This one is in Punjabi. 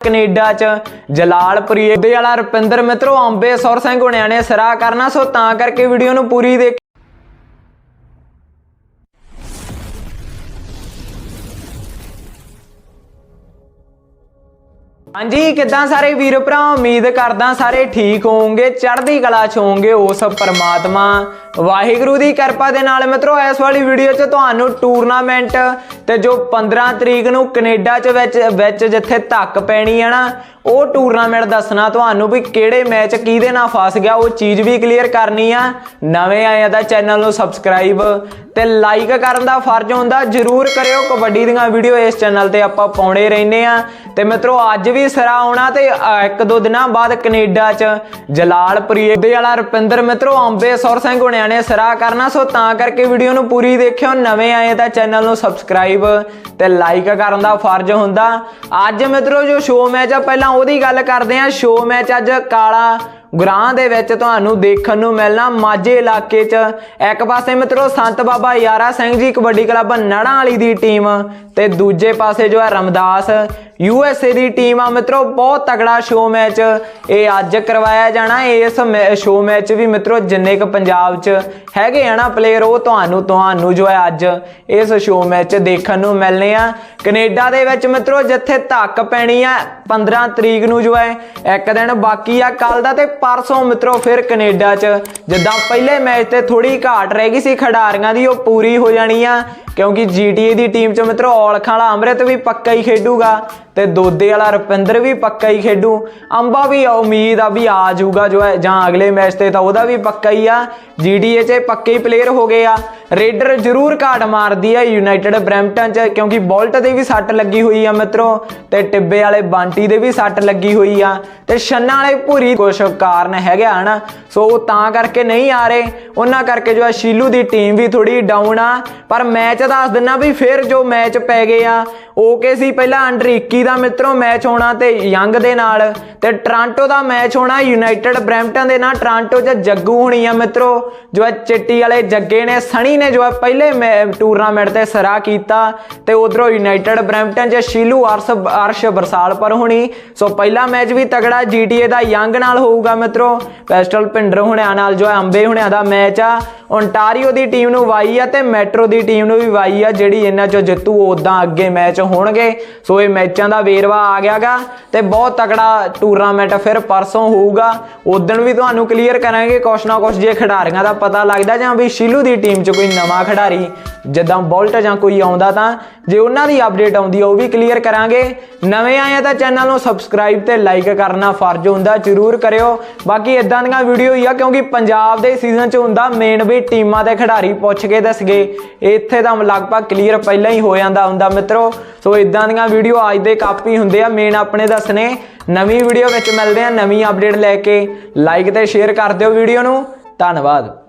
ਕੈਨੇਡਾ ਚ। ਜਲਾਲਪੁਰੀ ਦੇ ਵਾਲਾ ਰੁਪਿੰਦਰ ਮਿੱਤਰੋ, ਅੰਬੇ ਸਿੰਘ ਹੁਣਿਆਂ ਨੇ ਸਰਾ ਕਰਨਾ। ਸੋ ਤਾਂ ਕਰਕੇ ਵੀਡੀਓ ਨੂੰ ਪੂਰੀ ਦੇਖ ਹਾਂਜੀ, ਕਿੱਦਾਂ ਸਾਰੇ ਵੀਰ ਭਰਾ? ਉਮੀਦ ਕਰਦਾ ਸਾਰੇ ਠੀਕ ਹੋਵੋਗੇ। ਚੜ੍ਹਦੀ ਕਲਾ ਚ ਹੋਵੋਗੇ ਉਸ ਪਰਮਾਤਮਾ। ਵਾਹਿਗੁਰੂ ਦੀ ਕਿਰਪਾ ਦੇ ਨਾਲ ਮਿੱਤਰੋ, ਇਸ ਵਾਲੀ ਵੀਡੀਓ 'ਚ ਤੁਹਾਨੂੰ ਟੂਰਨਾਮੈਂਟ ਤੇ ਜੋ 15 ਤਰੀਕ ਨੂੰ ਕੈਨੇਡਾ 'ਚ ਵਿੱਚ ਵਿੱਚ ਜਿੱਥੇ ਧੱਕ ਪੈਣੀ ਹੈ ਨਾ, ਉਹ ਟੂਰਨਾਮੈਂਟ ਦੱਸਣਾ ਤੁਹਾਨੂੰ ਵੀ ਕਿਹੜੇ ਮੈਚ ਕਿਹਦੇ ਨਾਲ ਫਸ ਗਿਆ, ਉਹ ਚੀਜ਼ ਵੀ ਕਲੀਅਰ ਕਰਨੀ ਆ। ਨਵੇਂ ਆਏ ਆ ਚੈਨਲ ਨੂੰ ਸਬਸਕ੍ਰਾਈਬ ਤੇ ਲਾਈਕ ਕਰਨ ਦਾ ਫਰਜ਼ ਹੁੰਦਾ, ਜਰੂਰ ਕਰਿਓ। ਕਬੱਡੀ ਦੀਆਂ ਵੀਡੀਓ ਇਸ ਚੈਨਲ ਤੇ ਆਪਾਂ ਪਾਉਣੇ ਰਹਿੰਦੇ ਆ। ਤੇ ਮਿੱਤਰੋ, ਅੱਜ ਵੀ ਸਰਾ ਆਉਣਾ ਤੇ ਇੱਕ ਦੋ ਦਿਨਾਂ ਬਾਅਦ ਕੈਨੇਡਾ 'ਚ ਜਲਾਲਪੁਰੀ ਦੇ ਵਾਲਾ ਰੁਪਿੰਦਰ, ਮਿੱਤਰੋ, ਅੰਬੇਸੌਰ ਸਿੰਘ ਹੁਣਿਆਂ ਨੇ ਸਰਾ ਕਰਨਾ, ਸੋ ਤਾਂ ਕਰਕੇ ਵੀਡੀਓ ਨੂੰ ਪੂਰੀ ਦੇਖਿਓ। ਨਵੇਂ ਆਏ ਤਾਂ ਚੈਨਲ ਨੂੰ ਸਬਸਕ੍ਰਾਈਬ ਤੇ ਲਾਈਕ ਕਰਨ ਦਾ ਫਰਜ਼ ਹੁੰਦਾ। ਅੱਜ ਮਿੱਤਰੋ, ਜੋ ਸ਼ੋਅ ਮੈਚ ਆ, ਪਹਿਲਾਂ ਉਹਦੀ ਗੱਲ ਕਰਦੇ ਆ ਸ਼ੋਅ ਮੈਚ ਅੱਜ ਕਾਲਾ ਗੁਰਾਂ ਦੇ ਵਿੱਚ ਤੁਹਾਨੂੰ ਦੇਖਣ ਨੂੰ ਮਿਲਣਾ ਮਾਝੇ ਇਲਾਕੇ 'ਚ। ਇੱਕ ਪਾਸੇ ਮਿੱਤਰੋ, ਸੰਤ ਬਾਬਾ ਯਾਰਾ ਸਿੰਘ ਜੀ ਕਬੱਡੀ ਕਲੱਬ ਨੜਾਂ ਵਾਲੀ ਦੀ ਟੀਮ ਤੇ ਦੂਜੇ ਪਾਸੇ ਜੋ ਹੈ ਰਮਦਾਸ। ਯੂ ਐਸ ਏ ਦੀ ਟੀਮ ਆ ਮਿੱਤਰੋ, ਬਹੁਤ ਤਗੜਾ ਸ਼ੋਅ ਮੈਚ ਇਹ ਅੱਜ ਕਰਵਾਇਆ ਜਾਣਾ। ਇਸ ਸ਼ੋ ਮੈਚ ਵੀ ਮਿੱਤਰੋ, ਜਿੰਨੇ ਕ ਪੰਜਾਬ 'ਚ ਹੈਗੇ ਆ ਨਾ ਪਲੇਅਰ ਉਹ ਤੁਹਾਨੂੰ ਤੁਹਾਨੂੰ ਜੋ ਹੈ ਅੱਜ ਇਸ ਸ਼ੋਅ ਮੈਚ ਦੇਖਣ ਨੂੰ ਮਿਲਨੇ ਆ। ਕੈਨੇਡਾ ਦੇ ਵਿੱਚ ਮਿੱਤਰੋ, ਜਿੱਥੇ ਧੱਕ ਪੈਣੀ ਆ 15 ਤਰੀਕ ਨੂੰ ਜੋ ਹੈ, ਇੱਕ ਦਿਨ ਬਾਕੀ ਆ ਕੱਲ ਦਾ ਤੇ ਪਰਸੋਂ ਮਿੱਤਰੋ ਫਿਰ ਕੈਨੇਡਾ 'ਚ। ਜਿੱਦਾਂ ਪਹਿਲੇ ਮੈਚ ਤੇ ਥੋੜੀ ਘਾਟ ਰਹਿ ਗਈ ਸੀ ਖਿਡਾਰੀਆਂ ਦੀ, ਉਹ ਪੂਰੀ ਹੋ ਜਾਣੀ ਆ। ਕਿਉਂਕਿ GTA ਦੀ ਟੀਮ 'ਚ ਮਿੱਤਰੋ ਔਲਖਾਂ ਵਾਲਾ ਅੰਮ੍ਰਿਤ ਵੀ ਪੱਕਾ ਹੀ ਖੇਡੂਗਾ ਤੇ ਦੋਦੇ ਵਾਲਾ ਰੁਪਿੰਦਰ ਵੀ ਪੱਕਾ ਹੀ ਖੇਡੂ। ਅੰਬਾ ਵੀ ਉਮੀਦ ਆ ਵੀ ਆ ਜਾਊਗਾ ਜੋ ਹੈ, ਜਾਂ ਅਗਲੇ ਮੈਚ ਤੇ ਤਾਂ ਉਹਦਾ ਵੀ ਪੱਕਾ ਹੀ ਆ। GTA 'ਚ ਪੱਕੇ ਹੀ ਪਲੇਅਰ ਹੋ ਗਏ ਆ। ਰੇਡਰ ਜ਼ਰੂਰ ਘਾਟ ਮਾਰਦੀ ਆ ਯੂਨਾਈਟਿਡ ਬ੍ਰੈਂਪਟਨ 'ਚ, ਕਿਉਂਕਿ ਬੋਲਟ ਦੇ ਵੀ ਸੱਟ ਲੱਗੀ ਹੋਈ ਆ ਮਿੱਤਰੋ, ਤੇ ਟਿੱਬੇ ਵਾਲੇ ਬਾਂਟੀ ਦੇ ਵੀ ਸੱਟ ਲੱਗੀ ਹੋਈ ਆ, ਤੇ ਛੰਨਾ ਵਾਲੇ ਭੂਰੀ ਕੁਛ ਕਾਰਨ ਹੈਗਾ ਹਨਾ? ਸੋ ਉਹ ਤਾਂ ਕਰਕੇ ਨਹੀਂ ਆ ਰਹੇ, ਉਹਨਾਂ ਕਰਕੇ ਜੋ ਆ ਸ਼ੀਲੂ ਦੀ ਟੀਮ ਵੀ ਥੋੜੀ ਡਾਊਨ ਆ, ਪਰ ਮੈਚ ਦੱਸ ਦਿੰਨਾ ਵੀ ਫਿਰ ਜੋ ਮੈਚ ਪੈ ਗਏ ਆ ਓਕੇ ਸੀ ਪਹਿਲਾਂ ਅੰਡਰ 21 ਦਾ ਮਿੱਤਰੋ ਮੈਚ ਹੋਣਾ ਤੇ ਯੰਗ ਦੇ ਨਾਲ, ਤੇ ਟ੍ਰਾਂਟੋ ਦਾ ਮੈਚ ਹੋਣਾ ਯੂਨਾਈਟਿਡ ਬ੍ਰੈਂਪਟਨ ਦੇ ਨਾਲ, ਟ੍ਰਾਂਟੋ 'ਚ ਜੱਗੂ ਹੋਣੀ ਆ ਮਿੱਤਰੋ, ਜੋ ਹੈ ਚਿੱਟੀ ਵਾਲੇ ਜੱਗੇ ਨੇ ਸਣੀ ਨੇ ਜੋ ਹੈ ਪਹਿਲੇ ਟੂਰਨਾਮੈਂਟ ਤੇ ਸਰਾ ਕੀਤਾ ਤੇ ਉਧਰੋਂ ਯੂਨਾਈਟਿਡ ਬ੍ਰੈਂਪਟਨ 'ਚ ਸ਼ੀਲੂ ਅਰਸ਼ ਅਰਸ਼ ਬਰਸਾਲ ਪਰ ਹੋਣੀ। ਸੋ ਪਹਿਲਾ ਮੈਚ ਵੀ ਤਗੜਾ GTA ਦਾ ਯੰਗ ਨਾਲ ਹੋਊਗਾ ਮਿੱਤਰੋ। ਪੈਸਟਲ ਪਿੰਡਰ ਹੁਣਿਆਂ ਨਾਲ ਜੋ ਹੈ ਅੰਬੇ ਹੁਣਿਆਂ ਦਾ ਮੈਚ ਆ। ਓਨਟਾਰੀਓ ਦੀ ਟੀਮ ਨੂੰ ਵਾਈ ਆ ਤੇ ਮੈਟਰੋ ਦੀ ਟੀਮ ਨੂੰ ਵੀ ਵਾਈ ਆ, ਜਿਹੜੀ ਇਹਨਾਂ ਚੋਂ ਜਿੱਤੂ ਉਦਾਂ ਅੱਗੇ ਮੈਚ ਹੋਣਗੇ। ਸੋ ਇਹ ਮੈਚਾਂ ਦਾ ਵੇਰਵਾ ਆ ਗਿਆਗਾ ਤੇ ਬਹੁਤ ਤਕੜਾ ਟੂਰਨਾਮੈਂਟ ਫਿਰ ਪਰਸੋਂ ਹੋਊਗਾ। ਉਦੋਂ ਵੀ ਤੁਹਾਨੂੰ ਕਲੀਅਰ ਕਰਾਂਗੇ ਕੁਛ ਨਾ ਕੁਛ ਜੇ ਖਿਡਾਰੀਆਂ ਦਾ ਪਤਾ ਲੱਗਦਾ ਜਾਂ ਵੀ ਸ਼ੀਲੂ ਦੀ ਟੀਮ 'ਚ ਕੋਈ ਨਵਾਂ ਖਿਡਾਰੀ। ਜਿੱਦਾਂ ਬੋਲਟ ਜਾਂ ਕੋਈ ਆਉਂਦਾ ਤਾਂ ਜੇ ਉਹਨਾਂ ਦੀ ਅਪਡੇਟ ਆਉਂਦੀ ਆ, ਉਹ ਵੀ ਕਲੀਅਰ ਕਰਾਂਗੇ। ਨਵੇਂ ਆਏ ਆ ਤਾਂ ਚੈਨਲ ਨੂੰ ਸਬਸਕ੍ਰਾਈਬ ਤੇ ਲਾਈਕ ਕਰਨਾ ਫਰਜ਼ ਹੁੰਦਾ, ਜਰੂਰ ਕਰਿਓ। ਬਾਕੀ ਇਦਾਂ ਦੀਆਂ ਵੀਡੀਓ ਹੀ ਆ, ਕਿਉਂਕਿ ਪੰਜਾਬ ਦੇ ਸੀਜ਼ਨ 'ਚ ਹੁੰਦਾ ਮੇਨ ਵੀ ਟੀਮਾਂ ਦੇ ਖਿਡਾਰੀ ਪੁੱਛ ਕੇ ਦੱਸਗੇ। ਇੱਥੇ ਤਾਂ ਲਗਭਗ ਕਲੀਅਰ ਪਹਿਲਾਂ ਹੀ ਹੋ ਜਾਂਦਾ ਹੁੰਦਾ ਮਿੱਤਰੋ। ਸੋ ਇਦਾਂ ਦੀਆਂ ਵੀਡੀਓ ਅੱਜ ਦੇ ਕਾਪੀ ਹੁੰਦੇ ਆ ਮੇਨ ਆਪਣੇ ਦੱਸਣੇ। ਨਵੀਂ ਵੀਡੀਓ ਵਿੱਚ ਮਿਲਦੇ ਆ, ਨਵੀਂ ਅਪਡੇਟ ਲੈ ਕੇ। ਲਾਈਕ ਤੇ ਸ਼ੇਅਰ ਕਰ ਦਿਓ ਵੀਡੀਓ ਨੂੰ। ਧੰਨਵਾਦ।